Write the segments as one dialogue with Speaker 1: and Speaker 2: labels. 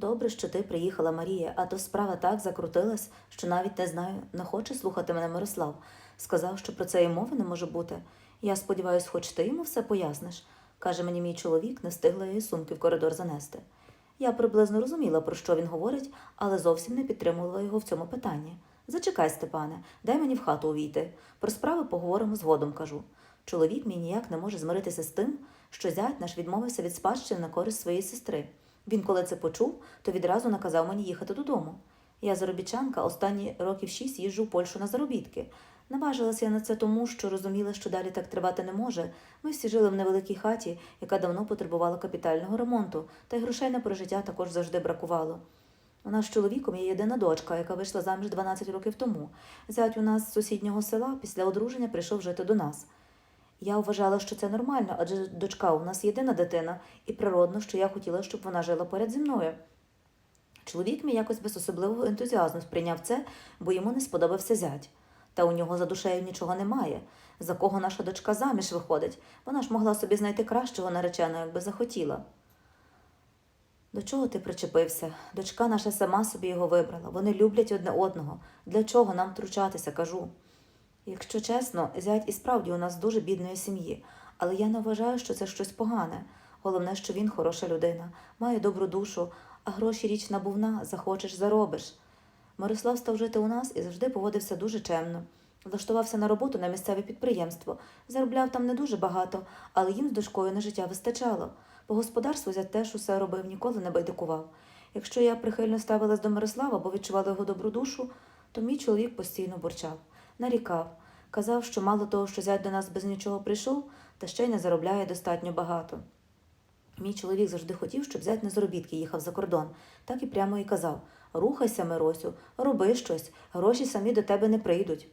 Speaker 1: Добре, що ти приїхала, Марія, а то справа так закрутилась, що навіть не знаю, не хоче слухати мене Мирослав. Сказав, що про це і мови не може бути. Я сподіваюсь, хоч ти йому все поясниш, каже мені мій чоловік, не встигла її сумки в коридор занести. Я приблизно розуміла, про що він говорить, але зовсім не підтримувала його в цьому питанні. Зачекай, Степане, дай мені в хату увійти. Про справи поговоримо згодом, кажу. Чоловік мій ніяк не може змиритися з тим, що зять наш відмовився від спадщини на користь своєї сестри. Він, коли це почув, то відразу наказав мені їхати додому. Я заробітчанка, останні років шість їжджу в Польщу на заробітки. Наважилася я на це тому, що розуміла, що далі так тривати не може. Ми всі жили в невеликій хаті, яка давно потребувала капітального ремонту, та й грошей на прожиття також завжди бракувало. У нас з чоловіком є єдина дочка, яка вийшла заміж 12 років тому. Зять у нас з сусіднього села після одруження прийшов жити до нас. Я вважала, що це нормально, адже дочка у нас єдина дитина, і природно, що я хотіла, щоб вона жила поряд зі мною. Чоловік мій якось без особливого ентузіазму сприйняв це, бо йому не сподобався зять. Та у нього за душею нічого немає. За кого наша дочка заміж виходить? Вона ж могла собі знайти кращого нареченого, якби захотіла. До чого ти причепився? Дочка наша сама собі його вибрала. Вони люблять одне одного. Для чого нам втручатися, кажу. Якщо чесно, зять і справді у нас дуже бідної сім'ї, але я не вважаю, що це щось погане. Головне, що він хороша людина, має добру душу, а гроші річ набувна, захочеш, заробиш. Мирослав став жити у нас і завжди поводився дуже чемно. Влаштувався на роботу на місцеве підприємство, заробляв там не дуже багато, але їм з дочкою на життя вистачало. По господарству зять теж усе робив, ніколи не байдикував. Якщо я прихильно ставилась до Мирослава, бо відчувала його добру душу, то мій чоловік постійно бурчав, нарікав, казав, що мало того, що зять до нас без нічого прийшов, та ще й не заробляє достатньо багато. Мій чоловік завжди хотів, щоб зять на заробітки їхав за кордон, так і прямо і казав Рухайся, Миросю, роби щось, гроші самі до тебе не прийдуть.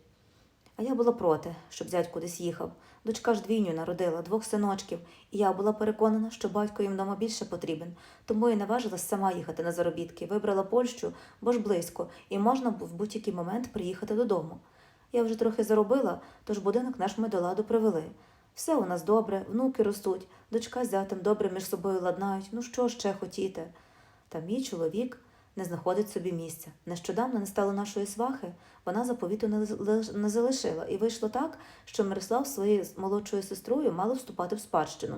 Speaker 1: А я була проти, щоб зять кудись їхав. Дочка ж двійню народила, двох синочків, і я була переконана, що батько їм вдома більше потрібен, тому і наважилась сама їхати на заробітки, вибрала Польщу, бо ж близько, і можна в будь-який момент приїхати додому. Я вже трохи заробила, тож будинок наш ми до ладу привели. Все у нас добре, внуки ростуть, дочка з зятем добре між собою ладнають. Ну що ще хотіти? Та мій чоловік не знаходить собі місця. Нещодавно не стало нашої свахи, вона заповіту не, залишила, і вийшло так, що Мирослав своєю молодшою сестрою мали вступати в спадщину.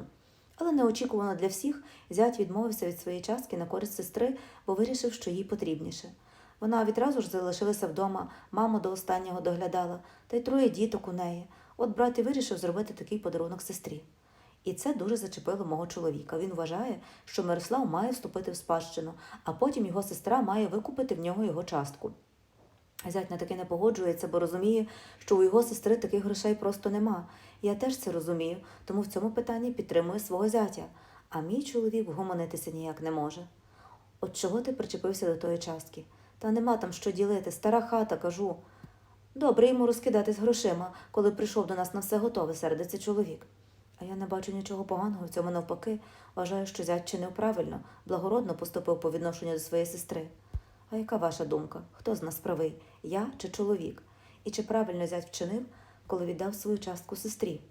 Speaker 1: Але неочікувано для всіх зять відмовився від своєї частки на користь сестри, бо вирішив, що їй потрібніше. Вона відразу ж залишилася вдома, маму до останнього доглядала, та й троє діток у неї. От брат і вирішив зробити такий подарунок сестрі. І це дуже зачепило мого чоловіка. Він вважає, що Мирослав має вступити в спадщину, а потім його сестра має викупити в нього його частку. Зять на таке не погоджується, бо розуміє, що у його сестри таких грошей просто нема. Я теж це розумію, тому в цьому питанні підтримую свого зятя, а мій чоловік вгомонитися ніяк не може. От чого ти причепився до тої частки? Та нема там що ділити, стара хата, кажу. Добре йому розкидатись грошима, коли прийшов до нас на все готове, сердиться чоловік. А я не бачу нічого поганого в цьому навпаки. Вважаю, що зять чинив правильно, благородно поступив по відношенню до своєї сестри. А яка ваша думка? Хто з нас правий? Я чи чоловік? І чи правильно зять вчинив, коли віддав свою частку сестрі?